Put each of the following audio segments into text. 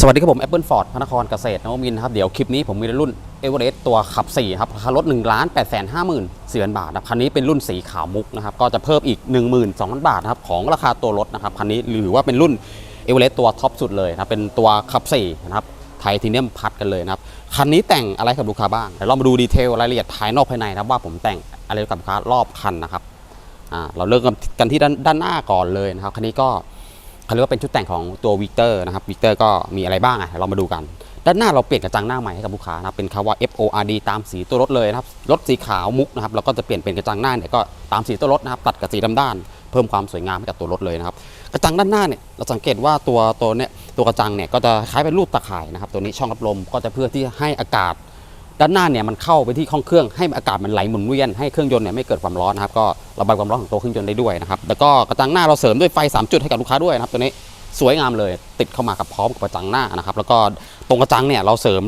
สวัสดีครับผม Apple Ford พระนครเกษตรนวมินครับเดี๋ยวคลิปนี้ผมมีรุ่นเอเวอเรสต์ตัวขับ 4 ครับราคารถ1 8 5 5 0 0 0 4บาทนะคันนี้เป็นรุ่นสีขาวมุกนะครับก็จะเพิ่มอีก 12,000 บาทนะครับของราคาตัวรถนะครับคันนี้หรือว่าเป็นรุ่นเอเวอเรสต์ตัวท็อปสุดเลยนะเป็นตัวขับ 4 นะครับไทเทเนียมพัดกันเลยนะครับคันนี้แต่งอะไรกับลูกค้าบ้างเดี๋ยวเรามาดูดีเทลรายละเอียดภายนอกภายในนะว่าผมแต่งอะไรกับลูกค้ารอบคันนะครับเราเริ่มกันที่ด้านด้านหน้าก่อนเลยนะครับคันนี้ก็ เขาเรียกว่าเป็นชุดแต่งของตัววิกเตอร์นะครับวิกเตอร์ก็มีอะไรบ้างอะเรามาดูกัน ด้านหน้าเราเปลี่ยนกระจังหน้าใหม่ให้กับลูกค้านะเป็นคำว่า FORD ตามสีตัวรถเลยนะครับรถสีขาวมุกนะครับเราก็จะเปลี่ยนเป็นกระจังหน้าเนี่ยก็ตามสีตัวรถนะครับตัดกับสีดำด้าน เพิ่มความสวยงามให้กับตัวรถเลยนะครับกระจังด้านหน้าเนี่ยเราสังเกตว่าตัวตัวเนี่ยตัวกระจังเนี่ยก็จะคล้ายเป็นรูปตะข่ายนะครับตัวนี้ช่องรับลมก็จะเพื่อที่ให้อากาศ ด้านหน้าเนี่ยมันเข้าไปที่ห้องเครื่องให้อากาศมันไหลหมุนเวียนให้เครื่องยนต์เนี่ยไม่เกิดความร้อนนะครับก็ระบายความร้อนของตัวเครื่องยนต์ได้ด้วยนะครับแล้วก็กระจังหน้าเราเสริมด้วยไฟ 3 จุดให้กับลูกค้าด้วยนะครับตัวนี้สวยงามเลยติดเข้ามากับพร้อมกับกระจังหน้านะครับแล้วก็ตรงกระจังเนี่ยเราเสริม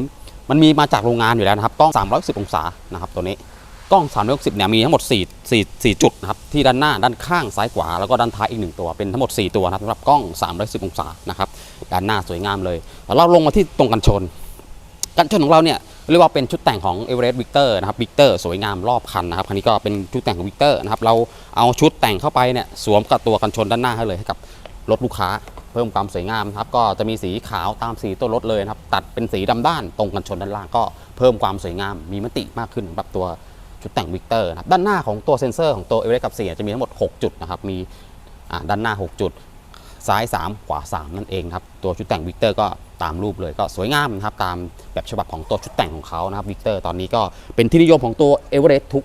มันมีมาจากโรงงานอยู่แล้วนะครับกล้อง310องศานะครับตัวนี้กล้อง 360 เนี่ยมีทั้งหมด 4 4 4 จุดนะครับที่ด้านหน้าด้านข้างซ้ายขวาแล้วก็ด้านท้ายอีกหนึ่งตัวเป็นทั้งหมด 4 ตัวนะครับสำหรับกล้อง310องศานะครับด้านหน้าสวยงามเลยแล้วเราลงมาที่ตรงกันชน กันชนของเราเนี่ย เรียกว่าเป็นชุดแต่งของ e v e r e s t Victor นะครับ Victor สวยงามรอบคันนะครับคันนี้ก็เป็นชุดแต่งของ Victor นะครับเราเอาชุดแต่งเข้าไปเนี่ยสวมกับตัวกันชนด้านหน้าให้เลยให้กับรถลูกค้าเพิ่มความสวยงามครับก็จะมีสีขาวตามสีตัวรถเลยนะครับตัดเป็นสีดำด้านตรงกันชนด้านล่างก็เพิ่มความสวยงามมีมติมากขึ้นสำหรับตัวชุดแต่ง Victor นะครับด้านหน้าของตัวเซ็นเซอร์ของตัว e v e r e s t กับ4จะมีทั้งหมด 6 จุดนะครับมีด้านหน้า 6 จุด ซ้าย 3 ขวา 3 นั่นเองครับตัวชุดแต่งวิกเตอร์ก็ตามรูปเลยก็สวยงามนะครับตามแบบฉบับของตัวชุดแต่งของเขานะครับวิกเตอร์ตอนนี้ก็เป็นที่นิยมของตัวเอเวอเรสต์ทุก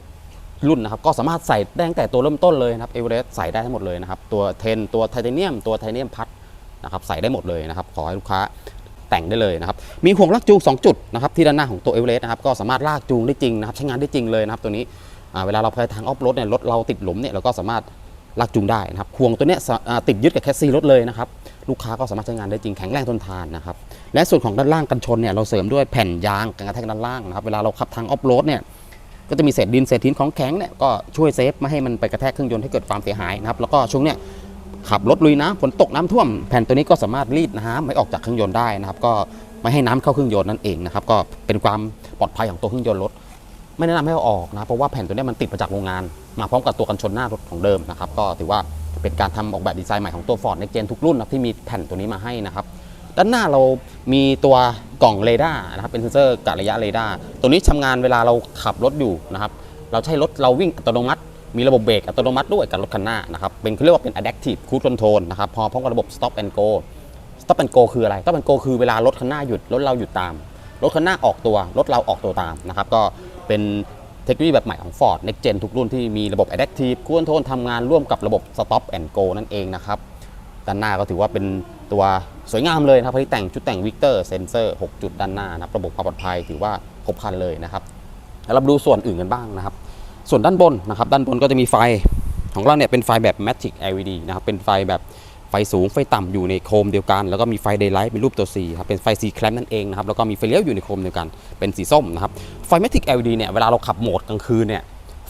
รุ่นนะครับก็สามารถใส่ได้ตั้งแต่ตัวเริ่มต้นเลยนะครับเอเวอเรสต์ใส่ได้ทั้งหมดเลยนะครับตัวเทนตัวไทเทเนียมตัวไทเทเนียมพัดนะครับใส่ได้หมดเลยนะครับขอให้ลูกค้าแต่งได้เลยนะครับ มีห่วงลากจูง 2 จุดนะครับที่ด้านหน้าของตัวเอเวอเรสต์นะครับก็สามารถลากจูงได้จริงนะครับใช้งานได้จริงเลยนะครับตัวนี้เวลาเราไปทางออฟโรดเนี่ยรถเราติดหลุมเนี่ยเราก็สามารถลากจูงได้นะครับห่วงตัวเนี้ยติดยึดกับแคสซีรถเลยนะครับ ลูกค้าก็สามารถใช้งานได้จริงแข็งแรงทนทานนะครับและส่วนของด้านล่างกันชนเนี่ยเราเสริมด้วยแผ่นยางกันกระแทกด้านล่างนะครับเวลาเราขับทางออฟโรดเนี่ยก็จะมีเศษดินเศษหินของแข็งเนี่ยก็ช่วยเซฟไม่ให้มันไปกระแทกเครื่องยนต์ให้เกิดความเสียหายนะครับแล้วก็ช่วงเนี้ยขับรถลุยน้ำฝนตกน้ำท่วม แผ่นตัวนี้ก็สามารถรีดน้ำไม่ออกจากเครื่องยนต์ได้นะครับ ก็ไม่ให้น้ำเข้าเครื่องยนต์นั่นเองนะครับก็เป็นความปลอดภัยของตัวเครื่องยนต์รถ ไม่แนะนำให้เอาออกนะเพราะว่าแผ่นตัวนี้มันติดมาจากโรงงาน มาพร้อมกับตัวกันชนหน้ารถของเดิมนะครับก็ถือว่า เป็นการทำออกแบบดีไซน์ใหม่ของตัว Ford Next Gen ทุกรุ่นนะที่มีแผ่นตัวนี้มาให้นะครับด้านหน้าเรามีตัวกล่องเรดาร์นะครับเป็นเซนเซอร์กะระยะเรดาร์ตัวนี้ทำงานเวลาเราขับรถอยู่นะครับเราใช้รถเราวิ่งอัตโนมัติ มีระบบเบรกอัตโนมัติด้วยกับรถคันหน้านะครับเป็นเขาเรียกว่าเป็น adaptive cruise control นะครับพอพร้อมกับระบบ stop and go stop and go คืออะไร stop and go คือเวลารถคันหน้าหยุดรถเราหยุดตามรถคันหน้าออกตัวรถเราออกตัวตามนะครับก็เป็น ทคโนโลยีแบบใหม่ของ Ford Next Gen ทุกรุ่นที่มีระบบ Adaptive Cruise Control ทำงานร่วมกับระบบ Stop and Go นั่นเองนะครับ ด้านหน้าก็ถือว่าเป็นตัวสวยงามเลยนะครับที่แต่งชุดแต่ง Victor Sensor 6 จุดด้านหน้านะครับระบบความปลอดภัยถือว่าครบครันเลยนะครับแล้วเราดูส่วนอื่นกันบ้างนะครับ ส่วนด้านบนนะครับ ด้านบนก็จะมีไฟของเราเนี่ยเป็นไฟแบบ Magic LED นะครับเป็นไฟแบบ ไฟสูงไฟต่ำอยู่ในโคมเดียวกัน แล้วก็มีไฟ Daylight เป็นรูปตัว C ครับเป็นไฟ C clamp นั่นเองนะครับแล้วก็มีไฟเลี้ยวอยู่ในโคมเดียวกันเป็นสีส้มนะครับไฟ Magic LED เนี่ยเวลาเราขับโหมดกลางคืนเนี่ย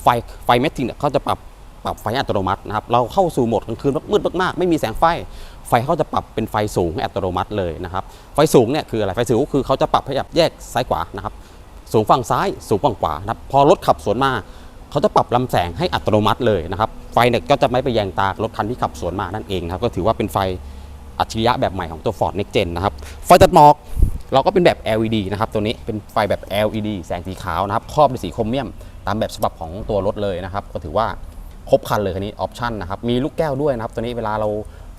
ไฟไฟ Magic เนี่ยเขาจะปรับปรับไฟอัตโนมัตินะครับเราเข้าสู่โหมดกลางคืนมืดมากๆไม่มีแสงไฟไฟเขาจะปรับเป็นไฟสูงอัตโนมัติเลยนะครับไฟสูงเนี่ยคืออะไรไฟสูงคือเขาจะปรับให้แบบแยกซ้ายขวานะครับสูงฝั่งซ้ายสูงฝั่งขวานะครับพอรถขับสวนมา เขาจะปรับลำแสงให้อัตโนมัติเลยนะครับไฟเนี่ยก็จะไม่ไปแยงตารถคันที่ขับสวนมานั่นเองครับก็ถือว่าเป็นไฟอัจฉริยะแบบใหม่ของตัว Ford Next Gen นะครับไฟตัดหมอกเราก็เป็นแบบ LED นะครับตัวนี้เป็นไฟแบบ LED แสงสีขาวนะครับครอบด้วยสีโครเมียม ตามแบบฉบับของตัวรถเลยนะครับก็ถือว่าครบคันเลยคันนี้ออปชั่นนะครับมีลูกแก้วด้วยนะครับตัวนี้เวลาเรา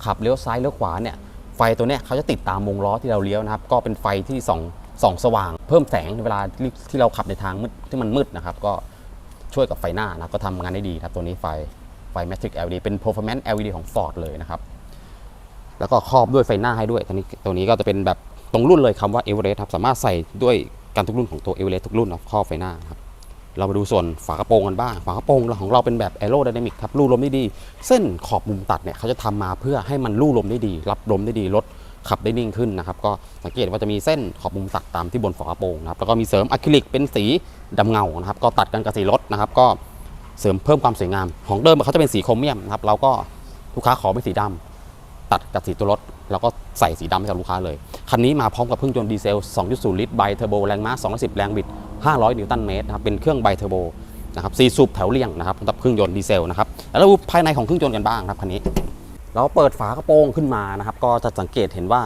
ขับเลี้ยวซ้ายเลี้ยวขวาเนี่ยไฟตัวนี้เขาจะติดตามวงล้อที่เราเลี้ยวนะครับก็เป็นไฟที่ส่องส่องสว่าง เพิ่มแสงในเวลาที่เราขับในทางมืดที่มันมืดนะครับก็ ช่วยกับไฟหน้านะก็ทำงานได้ดีครับตัวนี้ไฟไฟ Matrix LED เป็น performance LED ของ Ford เลยนะครับ แล้วก็ครอบด้วยไฟหน้าให้ด้วยตัวนี้ตัวนี้ก็จะเป็นแบบตรงรุ่นเลยคำว่า Everest ครับสามารถใส่ด้วยกันทุกรุ่นของตัว Everest ทุกรุ่นนะครอบไฟหน้าครับเรามาดูส่วนฝากระโปรงกันบ้าง ฝากระโปรงของเราเป็นแบบ aerodynamic ครับลู่ลมได้ดี เส้นขอบมุมตัดเนี่ยเขาจะทำมาเพื่อให้มันลู่ลมได้ดี รับลมได้ดีรถขับได้นิ่งขึ้นนะครับ ก็สังเกตว่าจะมีเส้นขอบมุมตัดตามที่บนฝากระโปรงนะครับแล้วก็มีเสริมอะคริลิกเป็นสี ดำเงานะครับ ก็ตัดกันกับสีรถนะครับ ก็เสริมเพิ่มความสวยงาม ของเดิมเขาจะเป็นสีโครเมียมนะครับเราก็ลูกค้าขอเป็นสีดำตัดกับสีตัวรถแล้วก็ใส่สีดำให้กับลูกค้าเลย คันนี้มาพร้อมกับเครื่องยนต์ดีเซล 2.0 ลิตรไบเทอร์โบแรงม้า 210 แรงบิด 500 นิวตันเมตรนะครับเป็นเครื่องไบเทอร์โบนะครับซีซูปแถวเลี่ยงนะครับสำหรับเครื่องยนต์ดีเซลนะครับแล้วดูภายในของเครื่องยนต์กันบ้างครับคันนี้ เราเปิดฝากระโปรงขึ้นมานะครับก็จะสังเกตเห็นว่า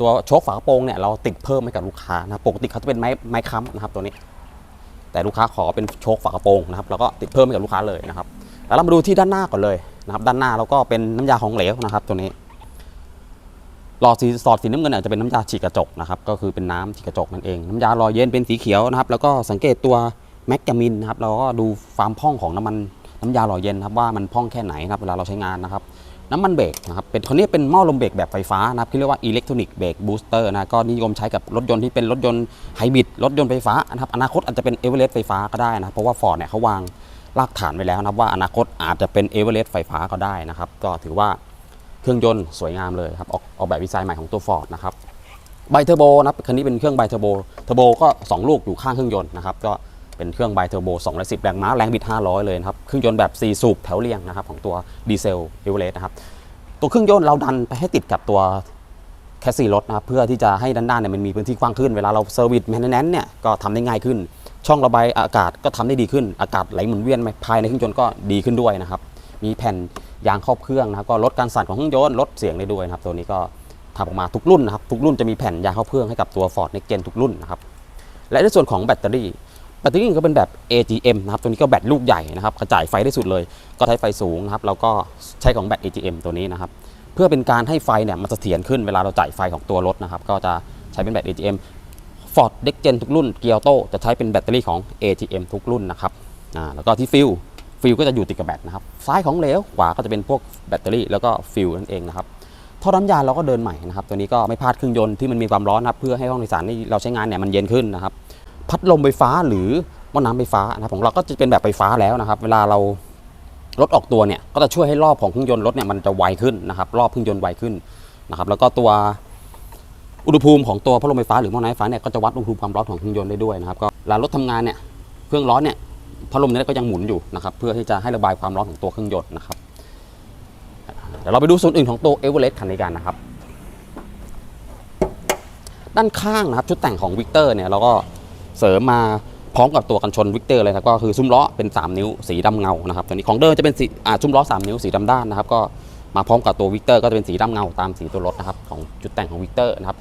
ตัวโชคฝากระโปรงเนี่ยเราติดเพิ่มให้กับลูกค้านะปกติเขาจะเป็นไม้ไม้ค้ำนะครับตัวนี้ แต่ลูกค้าขอเป็นโชคฝากระโปรงนะครับแล้วก็ติดเพิ่มให้กับลูกค้าเลยนะครับแล้วเรามาดูที่ด้านหน้าก่อนเลยนะครับ ด้านหน้าเราก็เป็นน้ำยาของเหลวนะครับ ตัวนี้หลอดสีสอดสีน้ำเงินอาจจะเป็นน้ำยาฉีดกระจกนะครับ ก็คือเป็นน้ำฉีดกระจกนั่นเอง น้ำยาลอยเย็นเป็นสีเขียวนะครับ แล้วก็สังเกตตัวแมกกามินนะครับ เราก็ดูความพองของน้ำมันน้ำยาหล่อเย็นครับว่ามันพองแค่ไหนนะครับเวลาเราใช้งานนะครับ น้ำมันเบรกนะครับเป็นคนนี้เป็นหม้อลมเบรกแบบไฟฟ้านะครับที่เรียกว่าอิเล็กทรอนิกส์เบรกบูสเตอร์นะก็นิยมใช้กับรถยนต์ที่เป็นรถยนต์ไฮบริดรถยนต์ไฟฟ้านะครับอนาคตอาจจะเป็นเอเวอเรสต์ไฟฟ้าก็ได้นะเพราะว่าฟอร์ดเนี่ยเขาวางรากฐานไว้แล้วนะครับว่าอนาคตอาจจะเป็นเอเวอเรสต์ไฟฟ้าก็ได้นะครับก็ถือว่าเครื่องยนต์สวยงามเลยครับออกออกแบบดีไซน์ใหม่ของตัวฟอร์ดนะครับไบเทอร์โบนะครับคันนี้เป็นเครื่องไบเทอร์โบเทอร์โบก็สองลูกอยู่ข้างเครื่องยนต์นะครับก็ เป็นเครื่องไบเทอร์โบ210 แรงม้า แรงบิด 500 เลยนะครับ เครื่องยนต์แบบ 4 สูบแถวเรียงนะครับ ของตัวดีเซลเอเวอเรสต์นะครับ ตัวเครื่องยนต์เราดันไปให้ติดกับตัวแคสซีรถนะครับ เพื่อที่จะให้ด้านหน้าเนี่ยมันมีพื้นที่กว้างขึ้น เวลาเราเซอร์วิสแมนแนนเนี่ยก็ทำได้ง่ายขึ้น ช่องระบายอากาศก็ทำได้ดีขึ้น อากาศไหลหมุนเวียนภายในเครื่องยนต์ก็ดีขึ้นด้วยนะครับ มีแผ่นยางครอบเครื่องนะครับ ก็ลดการสั่นของเครื่องยนต์ ลดเสียงได้ด้วยนะครับ ตัวนี้ก็ทำออกมาทุกรุ่นนะครับ ทุกรุ่นจะมีแผ่นยางครอบเครื่องให้กับตัว Ford Next Gen ทุกรุ่นนะครับ และในส่วนของแบตเตอรี่ แบตเตอรี่ก็เป็นแบบ AGM นะครับตัวนี้ก็แบตลูกใหญ่นะครับกระจายไฟได้สุดเลย ก็ใช้ไฟสูงนะครับแล้วก็ใช้ของแบต AGM ตัวนี้นะครับเพื่อเป็นการให้ไฟเนี่ยมันเสถียรขึ้นเวลาเราจ่ายไฟของตัวรถนะครับก็จะใช้เป็นแบต AGM Ford Next Gen ทุกรุ่นเกียร์โตจะใช้เป็นแบตเตอรี่ของ AGM ทุกรุ่นนะครับอ่าแล้วก็ที่ฟิลฟิลก็จะอยู่ติดกับแบตนะครับซ้ายของเหลวขวาก็จะเป็นพวกแบตเตอรี่แล้วก็ฟิลนั่นเองนะครับท่อน้ำยาเราก็เดินใหม่นะครับตัวนี้ก็ไม่พลาดเครื่องยนต์ที่มันมีความร้อนนะครับเพื่อให้ห้องโดยสารที่เราใช้งานเนี่ยมันเย็นขึ้นนะครับ พัดลมไฟฟ้าหรือหม้อน้ำไฟฟ้านะครับของเราก็จะเป็นแบบไฟฟ้าแล้วนะครับ เวลาเรารถออกตัวเนี่ยก็จะช่วยให้รอบของเครื่องยนต์รถเนี่ยมันจะไวขึ้นนะครับ รอบเครื่องยนต์ไวขึ้นนะครับ แล้วก็ตัวอุณหภูมิของตัวพัดลมไฟฟ้าหรือหม้อน้ำไฟฟ้าเนี่ยก็จะวัดอุณหภูมิความร้อนของเครื่องยนต์ได้ด้วยนะครับก็เวลารถทำงานเนี่ยเครื่องร้อนเนี่ยพัดลมเนี่ยก็ยังหมุนอยู่นะครับ เพื่อที่จะให้ระบายความร้อนของตัวเครื่องยนต์นะครับเดี๋ยวเราไปดูส่วนอื่นของตัวเอเวอเรสต์คันนี้กันนะครับ ด้านข้างนะครับชุดแต่งของวิกเตอร์เนี่ยเราก็ เสริมมาพร้อมกับตัวกันชนวิกเตอร์เลยครับก็คือซุ้มล้อเป็น 3 นิ้วสีดำเงานะครับตัวนี้ของเดิมจะเป็นสีอ่าซุ้มล้อ3 นิ้วสีดำด้านนะครับก็มาพร้อมกับตัววิกเตอร์ก็จะเป็นสีดำเงาตามสีตัวรถนะครับของจุดแต่งของวิกเตอร์นะครับ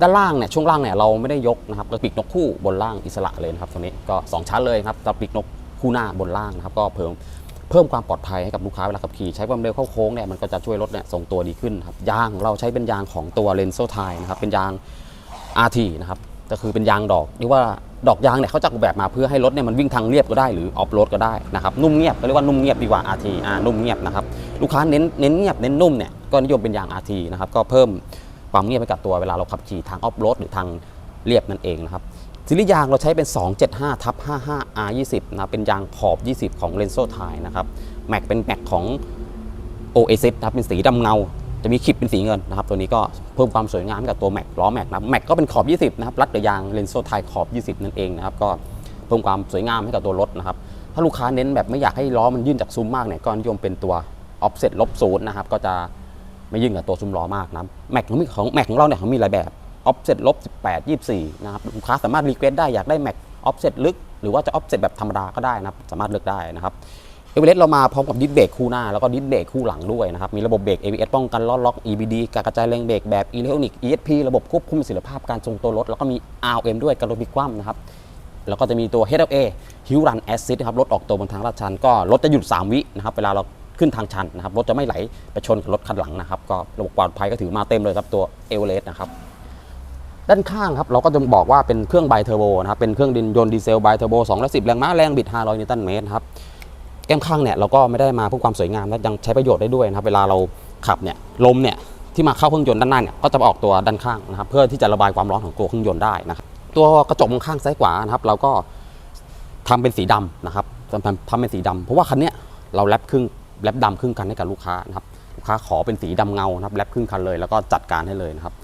ด้านล่างเนี่ยช่วงล่างเนี่ยเราไม่ได้ยกนะครับกระปีกนกคู่บนล่างอิสระเลยนะครับตัวนี้ก็ 2 ชั้นเลยครับกระปีกนกคู่หน้าบนล่างนะครับก็เพิ่มเพิ่มความปลอดภัยให้กับลูกค้าเวลาขับขี่ใช้ความเร็วเข้าโค้งเนี่ยมันก็จะช่วยรถเนี่ยทรงตัวดีขึ้นครับยางของเราใช้เป็นยางของตัวเลนโซไทนะครับเป็นยาง RT นะครับก็คือเป็นยางดอกเรียกว่า ดอกยางเนี่ยเขาจะออกแบบมาเพื่อให้รถเนี่ยมันวิ่งทางเรียบก็ได้หรือออฟโรดก็ได้นะครับนุ่มเงียบก็เรียกว่านุ่มเงียบดีกว่า RT อ่านุ่มเงียบนะครับลูกค้าเน้นเน้นเงียบเน้นนุ่มเนี่ยก็นิยมเป็นยาง RT นะครับก็เพิ่มความเงียบให้กับตัวเวลาเราขับขี่ทางออฟโรดหรือทางเรียบนั่นเองนะครับซีรีส์ยางเราใช้เป็น 275ทับ55 R20 นะครับเป็นยางขอบ 20 ของ Lenso t i นะครับแม็กเป็นแม็กของ Oasis นะครับเป็นสีดำเงา จะมีคลิปเป็นสีเงินนะครับ ตัวนี้ก็เพิ่มความสวยงามกับตัวแม็กล้อแม็กนะแม็กก็เป็นขอบ 20 นะครับ รัดกับยางเลนโซไทยขอบ 20 นั่นเองนะครับ ก็เพิ่มความสวยงามให้กับตัวรถนะครับ ถ้าลูกค้าเน้นแบบไม่อยากให้ล้อมันยื่นจากซุ้มมากเนี่ยก็นิยมเป็นตัว offset ลบศูนย์นะครับ ก็จะไม่ยื่นกับตัวซุ้มล้อมากนะแม็กของของแม็กของเราเนี่ยเขามีหลายแบบ offset ลบ18 24 นะครับ ลูกค้าสามารถรีเควสได้อยากได้แม็ก offset ลึกหรือว่าจะ offset แบบธรรมดาก็ได้นะครับ สามารถเลือกได้นะครับ เอเวอเรสต์เรามาพร้อมกับดิสเบรกคู่หน้าแล้วก็ดิสเบรกคู่หลังด้วยนะครับ มีระบบเบรก ABS ป้องกันล้อล็อก EBD การกระจายแรงเบรกแบบอิเล็กทรอนิกส์ ESP ระบบควบคุมประสิทธิภาพการทรงตัวรถ แล้วก็มี RM ด้วยการลดพลิกคว่ำนะครับ แล้วก็จะมีตัว HLA Hill Run Assist นะครับรถออกตัวบนทางลาดชัน ก็รถจะหยุด 3 วินะครับ เวลาเราขึ้นทางชันนะครับรถจะไม่ไหลไปชนกับรถคันหลังนะครับก็ระบบปลอดภัยก็ถือมาเต็มเลยครับตัวเอเวอเรสต์นะครับด้านข้างครับเราก็จะบอกว่าเป็นเครื่องไบเทอร์โบนะครับเป็นเครื่องดินยนต์ดีเซลไบเทอร์โบ210แรงม้าแรงบิด500นิวตันเมตรครับ แก้มข้างเนี่ยเราก็ไม่ได้มาเพื่อความสวยงามและยังใช้ประโยชน์ได้ด้วยนะครับ เวลาเราขับเนี่ยลมเนี่ยที่มาเข้าเครื่องยนต์ด้านหน้าเนี่ยก็จะออกตัวด้านข้างนะครับ เพื่อที่จะระบายความร้อนของตัวเครื่องยนต์ได้นะครับ ตัวกระจกมองข้างซ้ายขวานะครับ เราก็ทำเป็นสีดำนะครับทำทำเป็นสีดำเพราะว่าคันเนี้ยเราแรปครึ่งแรปดำครึ่งคันให้กับลูกค้านะครับลูกค้าขอเป็นสีดำเงานะครับแรปครึ่งคันเลยแล้วก็จัดการให้เลยนะครับ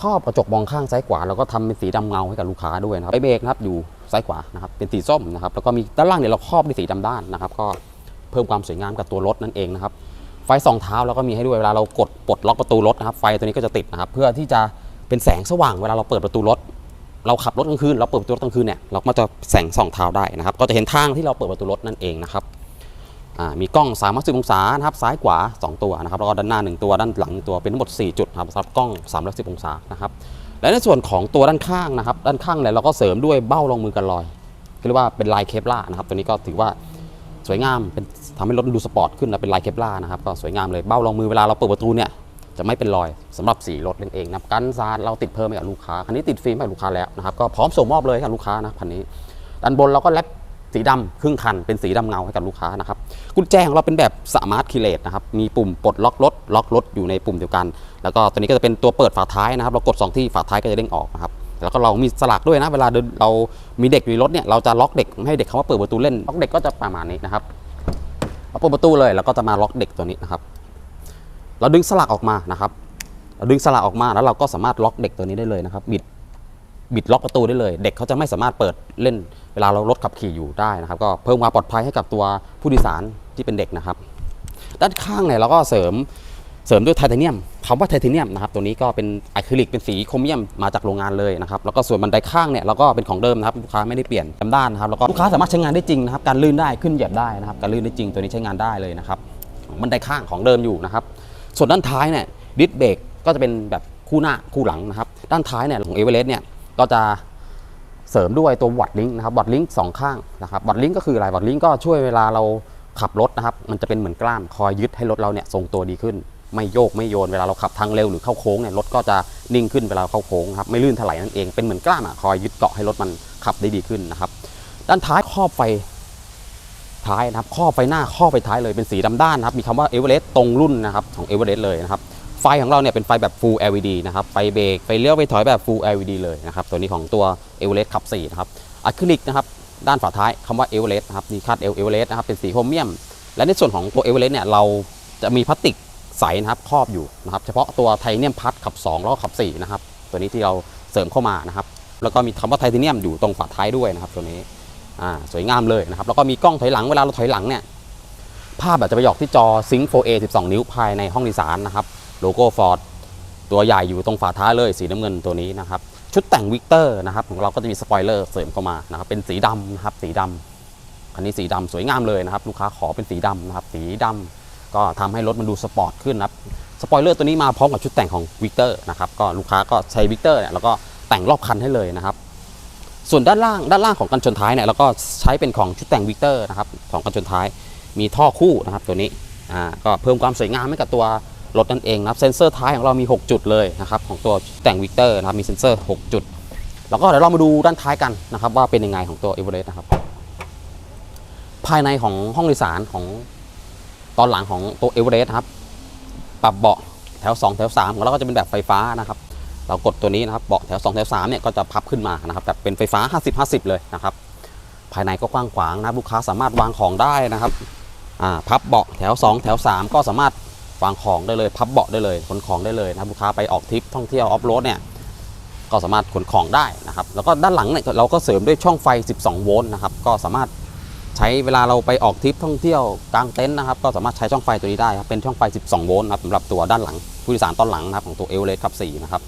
ครอบกระจกมองข้างซ้ายขวาเราก็ทำเป็นสีดำเงาให้กับลูกค้าด้วยนะครับไอเบรกนะครับอยู่ ซ้ายขวานะครับเป็นสีส้มนะครับแล้วก็มีด้านล่างเนี่ยเราครอบด้วยสีดำด้านนะครับ ก็เพิ่มความสวยงามกับตัวรถนั่นเองนะครับไฟสองเท้าแล้วก็มีให้ด้วยเวลาเรากดปลดล็อกประตูรถนะครับไฟตัวนี้ก็จะติดนะครับ เพื่อที่จะเป็นแสงสว่างเวลาเราเปิดประตูรถ เราขับรถกลางคืนเราเปิดประตูรถกลางคืนเนี่ยเราก็จะแสงส่องเท้าได้นะครับ ก็จะเห็นทางที่เราเปิดประตูรถนั่นเองนะครับมีกล้อง3ามสิบองศานะครับซ้ายขวา 2 ตัวนะครับแล้วก็ด้านหน้า 1 ตัวด้านหลังหนึ่งตัวเป็นทั้งหมด 4 จุดครับสำหรับกล้อง3ามสิบองศานะครับ และในส่วนของตัวด้านข้างนะครับ ด้านข้างเนี่ยเราก็เสริมด้วยเบ้ารองมือกันลอยเรียกว่าเป็นลายเคปลาร์นะครับ ตัวนี้ก็ถือว่าสวยงามเป็นทำให้รถดูสปอร์ตขึ้นนะเป็นลายเคปลาร์นะครับก็สวยงามเลยเบ้ารองมือเวลาเราเปิดประตูเนี่ยจะไม่เป็นรอยสำหรับสีรถนั่นเองนะกันซาดเราติดเพิ่มให้กับลูกค้าคันนี้ติดฟิล์มให้ลูกค้าแล้วนะครับก็พร้อมส่งมอบเลยให้กับลูกค้านะคันนี้ด้านบนเราก็แลป สีดำครึ่งคันเป็นสีดำเงาให้กับลูกค้านะครับกุญแจของเราเป็นแบบสมาร์ทคีเลตนะครับมีปุ่มปลดล็อกรถล็อกรถอยู่ในปุ่มเดียวกัน แล้วก็ตัวนี้ก็จะเป็นตัวเปิดฝาท้ายนะครับ เรากดสองที่ฝาท้ายก็จะเด้งออกนะครับแล้วก็เรามีสลักด้วยนะ เวลาเดินเรามีเด็กอยู่ในรถเนี่ยเราจะล็อกเด็กให้เด็กเขามาเปิดประตูเล่นล็อกเด็กก็จะประมาณนี้นะครับเราเปิดประตูเลยแล้วก็จะมาล็อกเด็กตัวนี้นะครับ เราดึงสลักออกมานะครับเราดึงสลักออกมาแล้วเราก็สามารถล็อกเด็กตัวนี้ได้เลยนะครับบิด บิดล็อกประตูได้เลย เด็กเขาจะไม่สามารถเปิดเล่นเวลาเรารถขับขี่อยู่ได้นะครับ ก็เพิ่มความปลอดภัยให้กับตัวผู้โดยสารที่เป็นเด็กนะครับ ด้านข้างเนี่ยเราก็เสริมเสริมด้วยไทเทเนียมคำว่าไทเทเนียมนะครับตัวนี้ก็เป็นอะคริลิกเป็นสีโครเมียมมาจากโรงงานเลยนะครับแล้วก็ส่วนบันไดข้างเนี่ยเราก็เป็นของเดิมนะครับลูกค้าไม่ได้เปลี่ยนจำด้านนะครับแล้วก็ลูกค้าสามารถใช้งานได้จริงนะครับการลื่นได้ขึ้นเหยียบได้นะครับการลื่นได้จริงตัวนี้ใช้งานได้เลยนะครับบันไดข้างของเดิมอยู่นะครับส่วนด้านท้ายเนี่ยดิสเบรกก็จะเป็นแบบคู่หน้าคู่หลังนะครับด้านท้ายเนี่ยของเอเวอเรสต์เนี่ย ก็จะเสริมด้วยตัววัดลิงนะครับวัดลิงสองข้างนะครับวัดลิงก็คืออะไรวัดลิงก็ช่วยเวลาเราขับรถนะครับ มันจะเป็นเหมือนกล้ามคอยยึดให้รถเราเนี่ยทรงตัวดีขึ้น ไม่โยกไม่โยนเวลาเราขับทางเร็วหรือเข้าโค้งเนี่ยรถก็จะนิ่งขึ้นเวลาเข้าโค้งครับไม่ลื่นถลายนั่นเองเป็นเหมือนกล้ามอะคอยยึดเกาะให้รถมันขับได้ดีขึ้นนะครับ ด้านท้ายครอบไฟท้ายนะครับข้อบไฟหน้าข้อบไฟท้ายเลยเป็นสีดำด้านนะครับมีคำว่าเอเวอเรสต์ตรงรุ่นนะครับของเอเวอเรสต์เลยนะครับ ไฟของเราเนี่ยเป็นไฟแบบ Full LED นะครับ ไฟเบรกไฟเลี้ยวไฟถอยแบบ Full LED เลยนะครับ ตัวนี้ของตัวเอเวอเรสขับ4นะครับอะคริลิกนะครับ ด้านฝาท้ายคำว่าเอเวอเรสต์นะครับ มีคาดเอเวอเรสนะครับ เป็นสีโครเมียม และในส่วนของตัวเอเวอเรสเนี่ย เราจะมีพลาสติกใสนะครับ ครอบอยู่นะครับ เฉพาะตัวไทเทเนียมพัดขับ 2 แล้วก็ขับ 4 นะครับ ตัวนี้ที่เราเสริมเข้ามานะครับ แล้วก็มีคำว่าไทเทเนียมอยู่ตรงฝาท้ายด้วยนะครับ ตัวนี้ อ่า สวยงามเลยนะครับ แล้วก็มีกล้องถอยหลัง เวลาเราถอยหลังเนี่ย ภาพแบบจะไปหยอกที่จอ Sync 4A 12 นิ้วภายในห้องโดยสารนะครับ โลโก้ Ford ตัวใหญ่อยู่ตรงฝาท้ายเลยสีน้ำเงินตัวนี้นะครับ ชุดแต่งวิกเตอร์นะครับของเราก็จะมีสปอยเลอร์เสริมเข้ามานะครับเป็นสีดำนะครับสีดำคันนี้สีดำสวยงามเลยนะครับลูกค้าขอเป็นสีดำนะครับสีดำก็ทำให้รถมันดูสปอร์ตขึ้นนะครับสปอยเลอร์ตัวนี้มาพร้อมกับชุดแต่งของวิกเตอร์นะครับก็ลูกค้าก็ใช้วิกเตอร์เนี่ยแล้วก็แต่งรอบคันให้เลยนะครับส่วนด้านล่างด้านล่างของกันชนท้ายเนี่ยเราก็ใช้เป็นของชุดแต่งวิกเตอร์นะครับของกันชนท้ายมีท่อคู่นะครับตัวนี้อ่าก็เพิ่มความสวยงามให้กับตัว รถนั่นเองนะครับเซ็นเซอร์ท้ายของเรามี 6 จุดเลยนะครับของตัวแต่งวิกเตอร์นะครับมีเซ็นเซอร์ 6 จุด แล้วก็เดี๋ยวเรามาดูด้านท้ายกันนะครับว่าเป็นยังไงของตัวเอเวอเรสต์นะครับภายในของห้องโดยสารของตอนหลังของตัวเอเวอเรสต์ครับปรับเบาะแถว 2 แถว3ของเราก็จะเป็นแบบไฟฟ้านะครับเรากดตัวนี้นะครับเบาะแถว 2 แถว3เนี่ยก็จะพับขึ้นมานะครับแบบเป็นไฟฟ้า 50 50 เลยนะครับภายในก็กว้างขวางนะบลูกค้าสามารถวางของได้นะครับพับเบาะแถว 2 แถว 3 ก็สามารถ วางของได้เลย พับเบาะได้เลยขนของได้เลยนะครับลูกค้าไปออกทริปท่องเที่ยวออฟโรดเนี่ยก็สามารถขนของได้นะครับ แล้วก็ด้านหลังเนี่ยเราก็เสริมด้วยช่องไฟ 12 โวลต์นะครับก็สามารถใช้เวลาเราไปออกทริปท่องเที่ยวกลางเต็นท์นะครับ ก็สามารถใช้ช่องไฟตัวนี้ได้ครับเป็นช่องไฟ 12 โวลต์ครับสำหรับตัวด้านหลังผู้โดยสารตอนหลังนะครับของตัวเอเวอเรสต์ขับ4นะครับ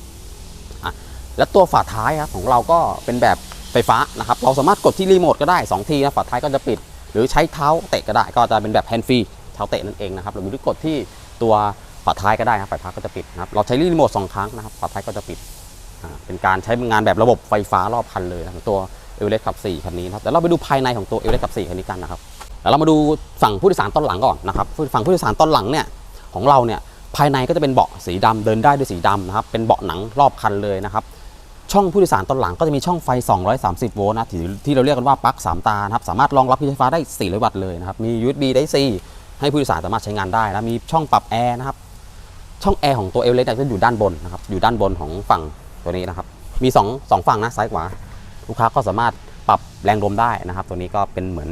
และตัวฝาท้ายครับของเราก็เป็นแบบไฟฟ้านะครับ เราสามารถกดที่รีโมทก็ได้ 2 ทีนะฝาท้ายก็จะปิด หรือใช้เท้าเตะก็ได้ ก็จะเป็นแบบแฮนด์ฟรีเท้าเตะนั่นเองนะครับหรือกดที่ ตัวฝาท้ายก็ได้ครับฝาท้ายก็จะปิดนะครับเราใช้รีโมทสองครั้งนะครับฝาท้ายก็จะปิดเป็นการใช้งานแบบระบบไฟฟ้ารอบคันเลยนะของตัวเอเวอเรสต์ขับ4คันนี้นะครับแต่เราไปดูภายในของตัวเอเวอเรสต์ขับ4คันนี้กันนะครับแล้วเรามาดูฝั่งผู้โดยสารตอนหลังก่อนนะครับฝั่งผู้โดยสารตอนหลังเนี่ยของเราเนี่ยภายในก็จะเป็นเบาะสีดำเดินได้ด้วยสีดำนะครับเป็นเบาะหนังรอบคันเลยนะครับช่องผู้โดยสารตอนหลังก็จะมีช่องไฟ 230 โวลต์นะที่ที่เราเรียกกันว่าปลั๊ก3ตานะครับสามารถรองรับพลังไฟฟ้าได้ 400 วัตต์เลยนะครับมี USB ได้ C ให้ผู้โดยสารสามารถใช้งานได้นะมีช่องปรับแอร์นะครับช่องแอร์ของตัวเอเวอเรสต์จะอยู่ด้านบนนะครับอยู่ด้านบนของฝั่งตัวนี้นะครับ มี2งฝั่งนะซ้ายขวาลูกค้าก็สามารถปรับแรงลมได้นะครับ ตัวนี้ก็เป็นเหมือน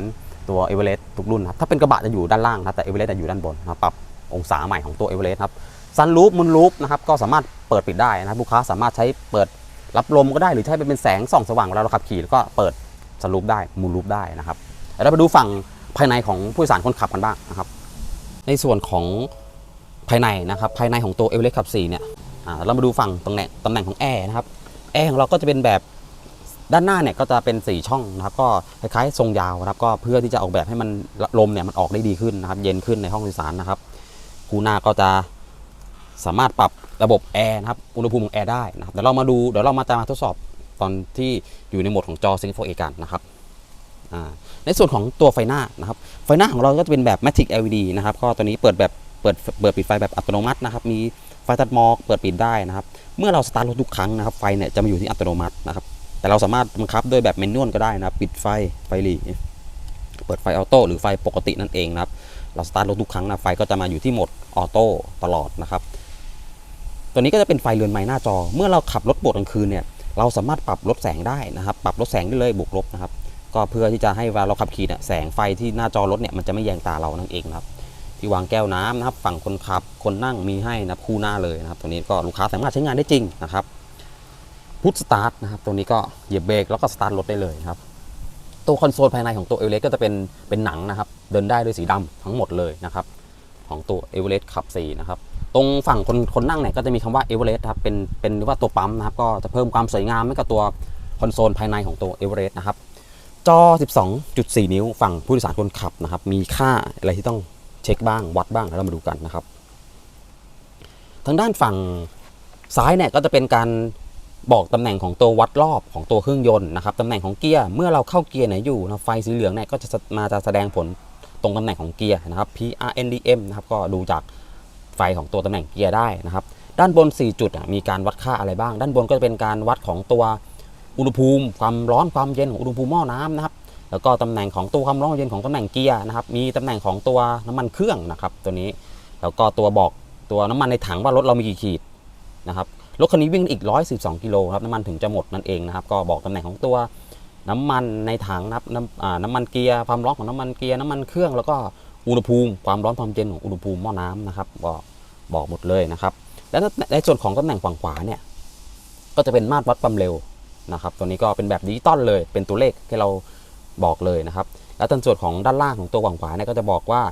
ตัวเอเวอเรสต์ทุกรุ่นครับถ้าเป็นกระบะจะอยู่ด้านล่างนะครับแต่เอเวอเรสต์จะอยู่ด้านบนนะปรับองศาใหม่ของตัวเอเวอเรสต์ครับซันรูฟมุนรูฟนะครับก็สามารถเปิดปิดได้นะครับลูกค้าสามารถใช้เปิดรับลมก็ได้หรือใช้เป็นแสงส่องสว่างเวลาเราขับขี่แล้วก็เปิดสลูปได้มูลูปได้นะครับเดี๋ยวเราไปดูฝั่งภายในของผู้โดยสารคนขับกันบ้างนะครับ ในส่วนของภายในนะครับภายในของตัวเอเวอเรสต์ขับ4เนี่ยเรามาดูฝั่งตำแหน่งตำแหน่งของแอร์นะครับแอร์ของเราก็จะเป็นแบบด้านหน้าเนี่ยก็จะเป็น 4 ช่องนะครับก็คล้ายๆทรงยาวนะครับก็เพื่อที่จะออกแบบให้มันลมเนี่ยมันออกได้ดีขึ้นนะครับเย็นขึ้นในห้องโดยสารนะครับคูหน้าก็จะสามารถปรับระบบแอร์นะครับอุณหภูมิของแอร์ได้นะครับเดี๋ยวเรามาดูเดี๋ยวเรามาจะมาทดสอบตอนที่อยู่ในโหมดของจอ Sync 4A กันนะครับ ในส่วนของตัวไฟหน้านะครับไฟหน้าของเราก็จะเป็นแบบ Matic LED นะครับก็ตัวนี้เปิดแบบเปิดเปิดปิดไฟแบบอัตโนมัตินะครับมีไฟตัดหมอกเปิดปิดได้นะครับ เมื่อเราสตาร์ทรถทุกครั้งนะครับไฟเนี่ยจะมาอยู่ที่อัตโนมัตินะครับแต่เราสามารถบังคับด้วยแบบเมนนวลก็ได้นะครับ ปิดไฟไฟหลีเปิดไฟออโต้หรือไฟปกตินั่นเองนะครับ เราสตาร์ทรถทุกครั้งนะไฟก็จะมาอยู่ที่โหมดออโต้ตลอดนะครับ ตัวนี้ก็จะเป็นไฟเรือนไม้หน้าจอ เมื่อเราขับรถบดกลางคืนเนี่ยเราสามารถปรับลดแสงได้นะครับ ปรับลดแสงได้เลยบวกลบนะครับ ก็เพื่อที่จะให้เวลาเราขับขี่เนี่ยแสงไฟที่หน้าจอรถเนี่ยมันจะไม่แยงตาเรานั่นเองนะครับ ที่วางแก้วน้ำนะครับ ฝั่งคนขับคนนั่งมีให้นะครูหน้าเลยนะครับ ตัวนี้ก็ลูกค้าสามารถใช้งานได้จริงนะครับพุทสตาร์ทนะครับตัวนี้ก็เหยียบเบรกแล้วก็สตาร์ทรถได้เลยครับตัวคอนโซลภายในของตัวเอเวอเรสต์ก็จะเป็นเป็นหนังนะครับ เดินได้ด้วยสีดำทั้งหมดเลยนะครับ ของตัวเอเวอเรสต์ขับ4นะครับตรงฝั่งคนคนนั่งเนี่ยก็จะมีคำว่าเอเวอเรสต์ครับเป็นเป็นว่าตัวปั๊มนะครับ ก็จะเพิ่มความสวยงามให้กับตัวคอนโซลภายในของตัวเอเวอเรสต์นะครับ จอ 12.4 นิ้วฝั่งผู้โดยสารคนขับนะครับ มีค่าอะไรที่ต้องเช็คบ้างวัดบ้างแล้วเรามาดูกันนะครับ ทางด้านฝั่งซ้ายเนี่ยก็จะเป็นการบอกตำแหน่งของตัววัดรอบของตัวเครื่องยนต์นะครับตำแหน่งของเกียร์เมื่อเราเข้าเกียร์ไหนอยู่นะไฟสีเหลืองเนี่ยก็จะมาจะแสดงผลตรงตำแหน่งของเกียร์นะครับ PRNDM นะครับก็ดูจากไฟของตัวตำแหน่งเกียร์ได้นะครับ ด้านบน 4 จุดอะมีการวัดค่าอะไรบ้าง ด้านบนก็จะเป็นการวัดของตัว อุณหภูมิความร้อนความเย็นของอุณหภูมิหม้อน้ำนะครับ แล้วก็ตำแหน่งของตัวความร้อนความเย็นของตำแหน่งเกียร์นะครับ มีตำแหน่งของตัวน้ำมันเครื่องนะครับ ตัวนี้ แล้วก็ตัวบอกตัวน้ำมันในถังว่ารถเรามีกี่ขีดนะครับ รถคันนี้วิ่งอีก 112 กิโลครับ น้ำมันถึงจะหมดนั่นเองนะครับ ก็บอกตำแหน่งของตัวน้ำมันในถังนะครับน้ำน้ำมันเกียร์ความร้อนของน้ำมันเกียร์น้ำมันเครื่อง แล้วก็อุณหภูมิความร้อนความเย็นของอุณหภูมิหม้อน้ำนะครับก็บอกหมดเลยนะครับ แล้วในส่วนของตำแหน่งฝั่งขวาเนี่ยก็จะเป็นมาตรวัดความเร็ว นะครับตัวนี้ก็เป็นแบบดิจิตอลเลย เป็นตัวเลขที่เราบอกเลยนะครับ แล้วตรงส่วนของด้านล่างของตัวฝั่งขวาเนี่ยก็จะบอกว่า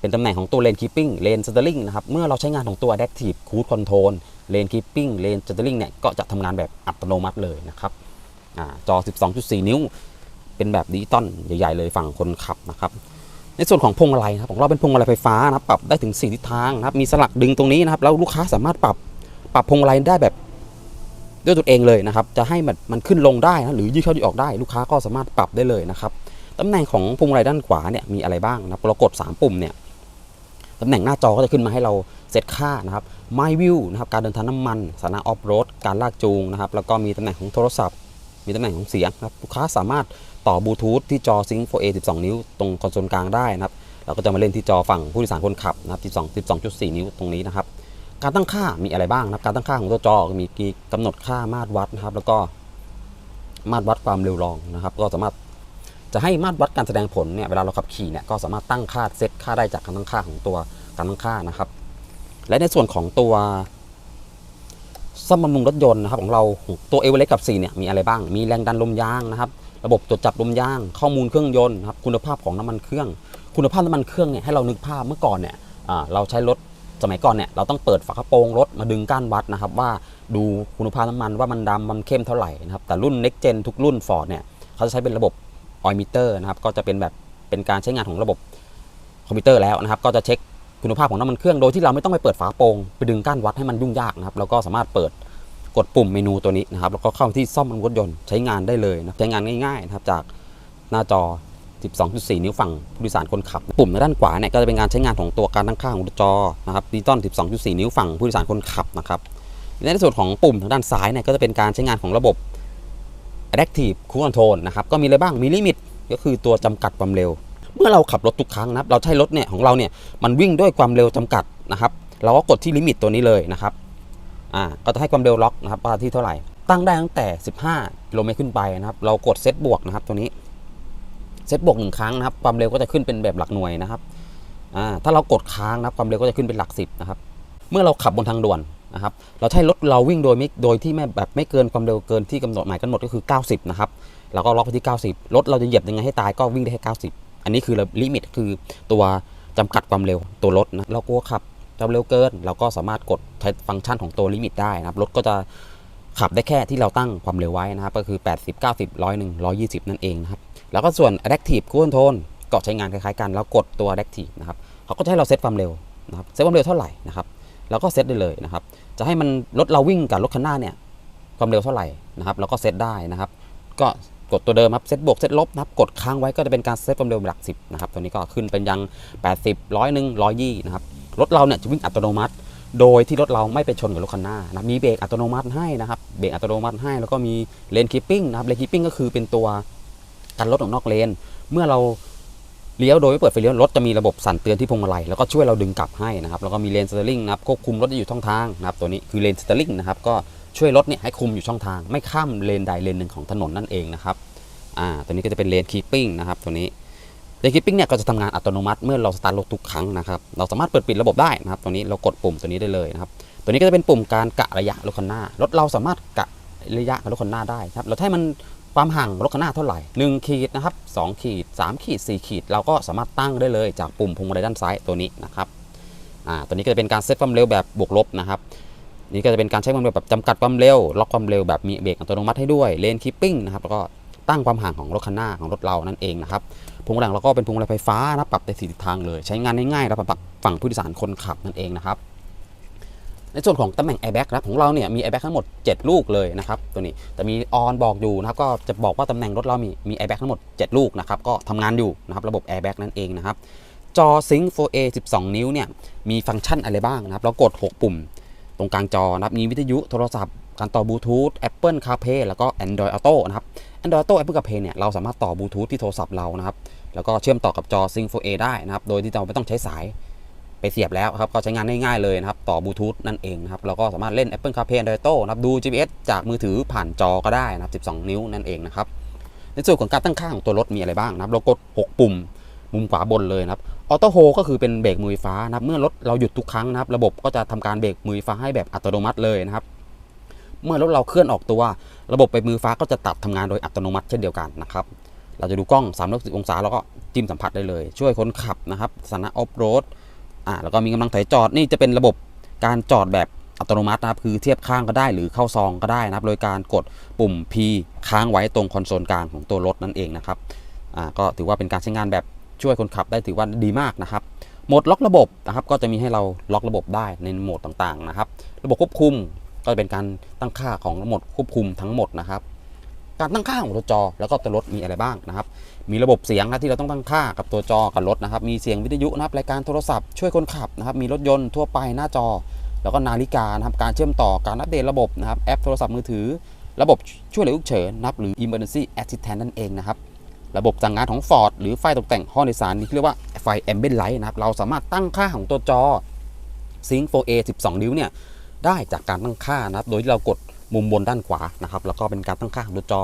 เป็นตำแหน่งของตัวเลนคีปปิ้งเลนสเตอร์ลิงนะครับเมื่อเราใช้งานของตัว Adaptive Cruise Control เลนคีปปิ้งเลนสเตอร์ลิงเนี่ยก็จะทำงานแบบอัตโนมัติเลยนะครับอจอ 12.4 นิ้ว เป็นแบบดิจิตอลใหญ่ๆเลยฝั่งคนขับนะครับในส่วนของพวงมาลัยนะครับของเราเป็นพวงมาลัยไฟฟ้านะครับปรับได้ถึง 4 ทิศทางนะครับมีสลักดึงตรงนี้นะครับแล้วลูกค้าสามารถปรับปรับพวงมาลัยได้แบบ ด้วยตัวเองเลยนะครับ จะให้มันมันขึ้นลงได้นะหรือยืดเข้ายืดออกได้ ลูกค้าก็สามารถปรับได้เลยนะครับตำแหน่งของพวงมาลัยด้านขวาเนี่ยมีอะไรบ้างนะเรากด 3 ปุ่มเนี่ยตำแหน่งหน้าจอก็จะขึ้นมาให้เราเซตค่านะครับ My View นะครับการเดินทางน้ำมันสถานะออฟโรดการลากจูงนะครับแล้วก็มีตำแหน่งของโทรศัพท์ มีตำแหน่งของเสียงนะครับลูกค้าสามารถต่อบลูทูธที่จอ Sync 4A 12 นิ้ว ตรงคอนโซลกลางได้นะครับเราก็จะมาเล่นที่จอฝั่งผู้โดยสารคนขับนะครับ12 12.4 นิ้วตรงนี้นะครับ การตั้งค่ามีอะไรบ้างนะครับ การตั้งค่าของตัวจอก็มีกำหนดค่ามาตรวัดนะครับ แล้วก็มาตรวัดความเร็วรองนะครับ ก็สามารถจะให้มาตรวัดการแสดงผลเนี่ยเวลาเราขับขี่เนี่ยก็สามารถตั้งค่าเซตค่าได้จากการตั้งค่าของตัวการตั้งค่านะครับ และในส่วนของตัวซ่อมบำรุงรถยนต์นะครับของเราตัวเอเวอเรสต์กับ4เนี่ยมีอะไรบ้าง มีแรงดันลมยางนะครับ ระบบตรวจจับลมยาง ข้อมูลเครื่องยนต์นะครับคุณภาพของน้ำมันเครื่อง คุณภาพน้ำมันเครื่องเนี่ยให้เรานึกภาพเมื่อก่อนเนี่ยเราใช้รถ สมัยก่อนเนี่ยเราต้องเปิดฝากระโปรงรถมาดึงก้านวัดนะครับว่าดูคุณภาพน้ำมันว่ามันดำมันเข้มเท่าไหร่นะครับแต่รุ่น next gen ทุกรุ่น Ford เนี่ยเขาจะใช้เป็นระบบ oil meter นะครับก็จะเป็นแบบเป็นการใช้งานของระบบคอมพิวเตอร์แล้วนะครับก็จะเช็คคุณภาพของน้ำมันเครื่องโดยที่เราไม่ต้องไปเปิดฝากระโปรงไปดึงก้านวัดให้มันยุ่งยากนะครับเราก็สามารถเปิดกดปุ่มเมนูตัวนี้นะครับแล้วก็เข้าที่ซ่อมบำรุงรถยนต์ใช้งานได้เลยนะใช้งานง่ายๆนะครับจากหน้าจอ 12.4 นิ้วฝั่งผู้โดยสารคนขับ ปุ่มในด้านขวาเนี่ยก็จะเป็นการใช้งานของตัวการตั้งค่าของจอนะครับดิจิตอล 12.4 นิ้วฝั่งผู้โดยสารคนขับนะครับในส่วนของปุ่มทางด้านซ้ายเนี่ยก็จะเป็นการใช้งานของระบบ Adaptive Cruise Control นะครับก็มีอะไรบ้างมีลิมิตก็คือตัวจำกัดความเร็ว เมื่อเราขับรถทุกครั้งนะครับเราใช้รถเนี่ยของเราเนี่ยมันวิ่งด้วยความเร็วจำกัดนะครับเราก็กดที่ลิมิตตัวนี้เลยนะครับอ่าก็จะให้ความเร็วล็อกนะครับว่าที่เท่าไหร่ตั้งได้ตั้งแต่ 15กิโลเมตรขึ้นไปนะครับเรากดเซตบวกนะครับตัวนี้ เซตบวกหนึ่งครั้งนะครับความเร็วก็จะขึ้นเป็นแบบหลักหน่วยนะครับถ้าเรากดค้างนะครับความเร็วก็จะขึ้นเป็นหลักสิบนะครับเมื่อเราขับบนทางด่วนนะครับเราใช้รถเราวิ่งโดยไม่โดยที่ไม่แบบไม่เกินความเร็วเกินที่กำหนดหมายกำหนดก็คือ 90 นะครับเราก็ล็อกไปที่ 90 รถเราจะเหยียบยังไงให้ตายก็วิ่งได้แค่90 อันนี้คือลิมิตคือตัวจำกัดความเร็วตัวรถนะเรากลัวขับจะเร็วเกิน เราก็สามารถกดใช้ฟังก์ชันของตัวลิมิตได้นะครับรถก็จะขับได้แค่ที่เราตั้งความเร็วไว้นะครับก็คือ 80 90 100 120 นั่นเองนะครับ แล้วก็ส่วน Adaptive Cruise Control ก็ใช้งานคล้ายๆกันแล้วกดตัว Adaptive นะครับเขาก็จะให้เราเซตความเร็วนะครับเซตความเร็วเท่าไหร่นะครับเราก็เซตได้เลยนะครับ จะให้มันรถเราวิ่งกับรถคันหน้าเนี่ยความเร็วเท่าไหร่นะครับเราก็เซตได้นะครับ ก็กดตัวเดิมครับเซตบวกเซตลบนะครับกดค้างไว้ก็จะเป็นการเซตความเร็วหลักสิบนะครับตัวนี้ก็ขึ้นเป็นยัง 80 ร้อยหนึ่งร้อยยี่นะครับรถเราเนี่ยจะวิ่งอัตโนมัติ โดยที่รถเราไม่ไปชนกับรถคันหน้านะครับมีเบรกอัตโนมัติให้นะครับเบรกอัตโนมัติให้แล้วก็มีเลนคีปปิ้งนะครับเลนคีปปิ้งก็คือเป็นตัว กันรถออกนอกเลน เมื่อเราเลี้ยวโดยไม่เปิดไฟเลี้ยวรถจะมีระบบสั่นเตือนที่พวงมาลัยแล้วก็ช่วยเราดึงกลับให้นะครับแล้วก็มีเลนสเตอร์ลิงนะครับควบคุมรถอยู่ช่องทางนะครับตัวนี้คือเลนสเตอร์ลิงนะครับก็ช่วยรถเนี่ยให้คุมอยู่ช่องทาง ไม่ข้ามเลนใดเลนหนึ่งของถนนนั่นเองนะครับอ่าตัวนี้ก็จะเป็นเลนคีปปิ้งนะครับตัวนี้เลนคีปปิ้งเนี่ยก็จะทำงานอัตโนมัติเมื่อเราสตาร์ทรถทุกครั้งนะครับเราสามารถเปิดปิดระบบได้นะครับตัวนี้เรากดปุ่มตัวนี้ได้เลยนะครับตัวนี้ก็จะเป็นปุ่มการกะระยะรถคันหน้ารถเราสามารถกะระยะกับรถคันหน้าได้ครับเราให้มัน ความห่างรถคันหน้าเท่าไหร่1ขีดนะครับ2ขีด3ขีด4ขีด เราก็สามารถตั้งได้เลยจากปุ่มพวงมาลัยด้านซ้ายตัวนี้นะครับอ่าตัวนี้ก็จะเป็นการเซตความเร็วแบบบวกลบนะครับนี่ก็จะเป็นการใช้ความเร็วแบบจำกัดความเร็ว ล็อกความเร็วแบบมีเบรกอัตโนมัติให้ด้วยเลนคีปปิ้งนะครับแล้วก็ตั้งความห่างของรถคันหน้าของรถเรานั่นเองนะครับพวงมาลัยเราก็เป็นพวงมาลัยไฟฟ้านะปรับได้สี่ทิศทางเลย ใช้งานง่ายๆแล้วปรับฝั่งผู้โดยสารคนขับนั่นเองนะครับ ในส่วนของตำแหน่ง airbag นะครับของเราเนี่ยมี airbag ทั้งหมด 7 ลูกเลยนะครับตัวนี้แต่มีออนบอกอยู่นะครับก็จะบอกว่าตำแหน่งรถเรามีมี airbag ทั้งหมด 7 ลูกนะครับก็ทำงานอยู่นะครับระบบ airbag นั่นเองนะครับจอ Sync 4A 12 นิ้วเนี่ยมีฟังก์ชันอะไรบ้างนะครับเรากด 6 ปุ่ม ตรงกลางจอนะครับมีวิทยุโทรศัพท์การต่อบลูทูธ Apple CarPlay แล้วก็ Android Auto นะครับ Android Auto Apple CarPlay เนี่ยเราสามารถต่อบลูทูธที่โทรศัพท์เรานะครับแล้วก็เชื่อมต่อกับจอ Sync 4A ได้นะครับโดยที่เราไม่ต้องใช้สาย ไปเสียบแล้วครับก็ใช้งานง่ายๆเลยนะครับ ต่อบลูทูธนั่นเองนะครับเราก็สามารถเล่น Apple CarPlay Android Auto นะครับดู GPS จากมือถือผ่านจอก็ได้นะครับ 12 นิ้วนั่นเองนะครับ ในส่วนของการตั้งค่าของตัวรถมีอะไรบ้างนะครับ เรากด 6 ปุ่มมุมขวาบนเลยนะครับออโต้โฮก็คือเป็นเบรกมือไฟฟ้านะครับ เมื่อรถเราหยุดทุกครั้งนะครับ ระบบก็จะทำการเบรกมือไฟฟ้าให้แบบอัตโนมัติเลยนะครับ เมื่อรถเราเคลื่อนออกตัว ระบบไปมือฟ้าก็จะตัดทำงานโดยอัตโนมัติเช่นเดียวกันนะครับเราจะดูกล้อง360องศาแล้วก็จิ้มสัมผัสได้เลย ช่วยคนขับนะครับสถานะออฟโรด อ่าแล้วก็มีกำลังถอยจอดนี่จะเป็นระบบการจอดแบบอัตโนมัตินะครับคือเทียบข้างก็ได้หรือเข้าซองก็ได้นะครับ โดยการกดปุ่ม P ค้างไว้ตรงคอนโซลกลางของตัวรถนั่นเองนะครับอ่าก็ถือว่าเป็นการใช้งานแบบช่วยคนขับได้ถือว่าดีมากนะครับโหมดล็อกระบบนะครับ ก็จะมีให้เราล็อกระบบได้ในโหมดต่างๆนะครับ ระบบควบคุมก็จะเป็นการตั้งค่าของระบบควบคุมทั้งหมดนะครับ การตั้งค่าของตัวจอ แล้วก็ตัวรถมีอะไรบ้างนะครับ มีระบบเสียงนะที่เราต้องตั้งค่ากับตัวจอกับรถนะครับ มีเสียงวิทยุนะครับรายการโทรศัพท์ช่วยคนขับนะครับ มีรถยนต์ทั่วไปหน้าจอ แล้วก็นาฬิกานะครับ การเชื่อมต่อการอัปเดตระบบนะครับ แอปโทรศัพท์มือถือ ระบบช่วยเหลือฉุกเฉินนะครับหรือ emergency assistant นั่นเองนะครับ ระบบสั่งงานของ Ford หรือไฟตกแต่งห้องโดยสารนี่เรียกว่าไฟ ambient light นะครับ เราสามารถตั้งค่าของตัวจอ Sync 4A 12 นิ้วเนี่ยได้จากการตั้งค่านะครับ โดยที่เรากด มุมบนด้านขวานะครับแล้วก็เป็นการตั้งค่าของตัวจอ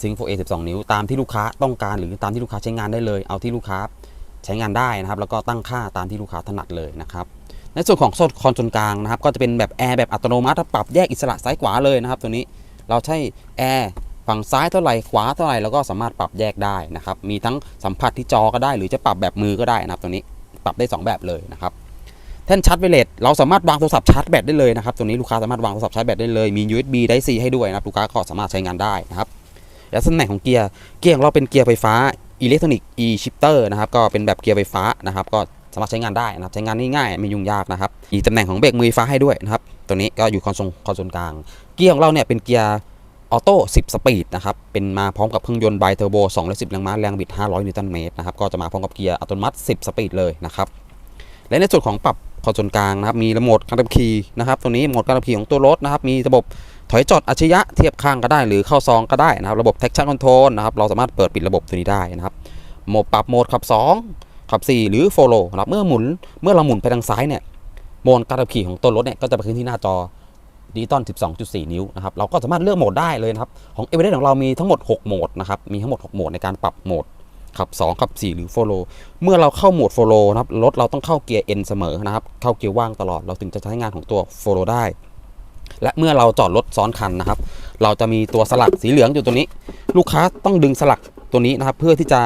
Sync 4A 12 นิ้วตามที่ลูกค้าต้องการหรือตามที่ลูกค้าใช้งานได้เลย เอาที่ลูกค้าใช้งานได้นะครับ แล้วก็ตั้งค่าตามที่ลูกค้าถนัดเลยนะครับในส่วนของโซนคอนโซลกลางนะครับ ก็จะเป็นแบบแอร์แบบอัตโนมัติปรับแยกอิสระซ้ายขวาเลยนะครับ ตัวนี้เราใช้แอร์ฝั่งซ้ายเท่าไหร่ขวาเท่าไหร่แล้วก็สามารถปรับแยกได้นะครับ มีทั้งสัมผัสที่จอก็ได้ หรือจะปรับแบบมือก็ได้นะครับ ตัวนี้ปรับได้สองแบบเลยนะครับ แท่นชาร์จไวเลสเราสามารถวางโทรศัพท์ชาร์จแบตได้เลยนะครับตัวนี้ลูกค้าสามารถวางโทรศัพท์ชาร์จแบตได้เลยมี USB Type C ให้ด้วยนะครับลูกค้าก็สามารถใช้งานได้นะครับและตำแหน่งของเกียร์เกียร์ของเราเป็นเกียร์ไฟฟ้าอิเล็กทรอนิกส์ e shifter นะครับก็เป็นแบบเกียร์ไฟฟ้านะครับก็สามารถใช้งานได้นะครับใช้งานง่ายๆไม่ยุ่งยากนะครับมีตำแหน่งของเบรกมือไฟฟ้าให้ด้วยนะครับตัวนี้ก็อยู่คอนโซลคอนโซลกลาง เกียร์ของเราเนี่ยเป็นเกียร์ออโต้ 10 สปีดนะครับ เป็นมาพร้อมกับเครื่องยนต์ไบเทอร์โบ 210 แรงม้า แรงบิด 500 นิวตันเมตรนะครับ ก็จะมาพร้อมกับเกียร์อัตโนมัติ 10 สปีดเลยนะครับ และในส่วนของปรับ คอนโซลกลางนะครับมีระบบการขับขี่นะครับตัวนี้โหมดการขับขี่ของตัวรถนะครับมีระบบถอยจอดอัจฉริยะเทียบข้างก็ได้หรือเข้าซองก็ได้นะครับระบบ traction control นะครับเราสามารถเปิดปิดระบบตัวนี้ได้นะครับโหมดปรับโหมดขับ 2 ขับ 4 หรือ follow นะครับเมื่อหมุนเมื่อเราหมุนไปทางซ้ายเนี่ยโหมดการขับขี่ของตัวรถเนี่ยก็จะไปขึ้นที่หน้าจอดิจิตอล 12.4 นิ้วนะครับเราก็สามารถเลือกโหมดได้เลยนะครับของ e v e r e s t ของเรามีทั้งหมด 6 โหมดนะครับมีทั้งหมด 6 โหมดในการปรับโหมด ขับ 2 ขับ 4 หรือ follow เมื่อเราเข้าโหมด follow นะครับรถเราต้องเข้าเกียร์ N เสมอนะครับ เข้าเกียร์ว่างตลอดเราถึงจะใช้งานของตัว follow ได้ และเมื่อเราจอดรถซ้อนคันนะครับ เราจะมีตัวสลักสีเหลืองอยู่ตัวนี้ ลูกค้าต้องดึงสลักตัวนี้นะครับ เพื่อที่จะ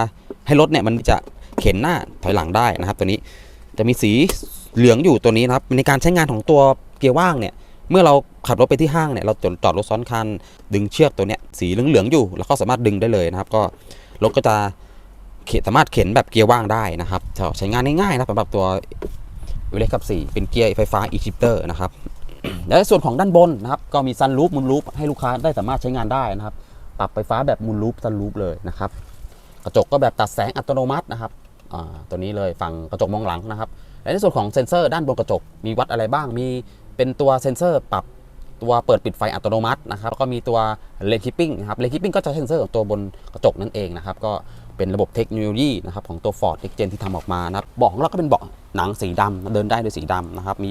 ให้รถเนี่ยมันจะเข็นหน้าถอยหลังได้นะครับ ตัวนี้จะมีสีเหลืองอยู่ตัวนี้นะครับ ในการใช้งานของตัวเกียร์ว่างเนี่ยเมื่อเราขับรถไปที่ห้างเนี่ยเราจอดจอดรถซ้อนคัน ดึงเชือกตัวเนี้ยสีเหลืองๆอยู่ แล้วก็สามารถดึงได้เลยนะครับ ก็รถก็จะ สามารถเข็นแบบเกียร์ว่างได้นะครับใช้งานง่ายๆนะสำหรับตัวเวเลขับ 4 เป็นเกียร์ไฟฟ้า e shifter นะครับและในส่วนของด้านบนนะครับก็มีซันรูปมุนรูปให้ลูกค้าได้สามารถใช้งานได้นะครับ ปรับไฟฟ้าแบบมุนรูปซันรูปเลยนะครับ กระจกก็แบบตัดแสงอัตโนมัตินะครับตัวนี้เลยฝั่งกระจกมองหลังนะครับและในส่วนของเซ็นเซอร์ด้านบนกระจกมีวัดอะไรบ้าง มีเป็นตัวเซ็นเซอร์ปรับตัวเปิดปิดไฟอัตโนมัตินะครับแล้วก็มีตัวเลนคิปปิ้งนะครับเลนคิปปิ้งก็จะเซ็นเซอร์ของตัวบนกระจกนั่นเองนะครับ ก็ เป็นระบบเทคโนโลยีนะครับของตัว Ford Next Gen ที่ทำออกมานะครับเบาะของเราก็เป็นเบาะหนังสีดำเดินได้ด้วยสีดำนะครับมี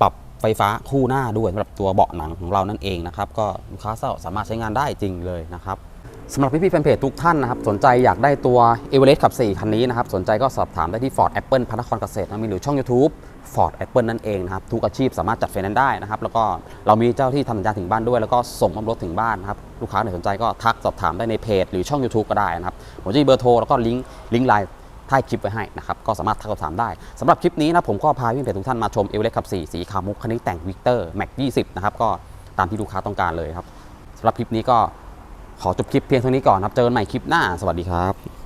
ปรับไฟฟ้าคู่หน้าด้วยสำหรับตัวเบาะหนังของเรานั่นเองนะครับก็ลูกค้าสามารถใช้งานได้จริงเลยนะครับสำหรับพี่ๆแฟนเพจทุกท่านนะครับสนใจอยากได้ตัว e v e r e s t ขับ 4 คันนี้นะครับสนใจก็สอบถามได้ที่ Ford Apple พระนครเกษตรนะมีหรือช่อง YouTube Ford Apple นั่นเองนะครับทุกอาชีพสามารถจัดไฟแนนซ์ได้นะครับแล้วก็เรามีเจ้าที่ทำสัญญาถึงบ้านด้วย แล้วก็ส่งมอบรถถึงบ้านนะครับลูกค้าไหนสนใจก็ทักสอบถามได้ในเพจ หรือช่อง YouTube ก็ได้นะครับผมจะมีเบอร์โทรแล้วก็ลิงก์ลิงก์ไลน์ท้ายคลิปไว้ให้นะครับก็สามารถทักสอบถามได้สำหรับคลิปนี้นะผมก็พาพี่เพจทุกท่านมาชม e v e r e s t ขับ4สีขาวมุกคันนี้แต่งวิกเตอร์แม็ก20นะครับก็ตามที่ลูกค้าต้องการเลยครับสำหรับคลิปนี้ก็ขอจบคลิปเพียงเท่านี้ก่อนครับเจอกันใหม่คลิปหน้าสวัสดีครับ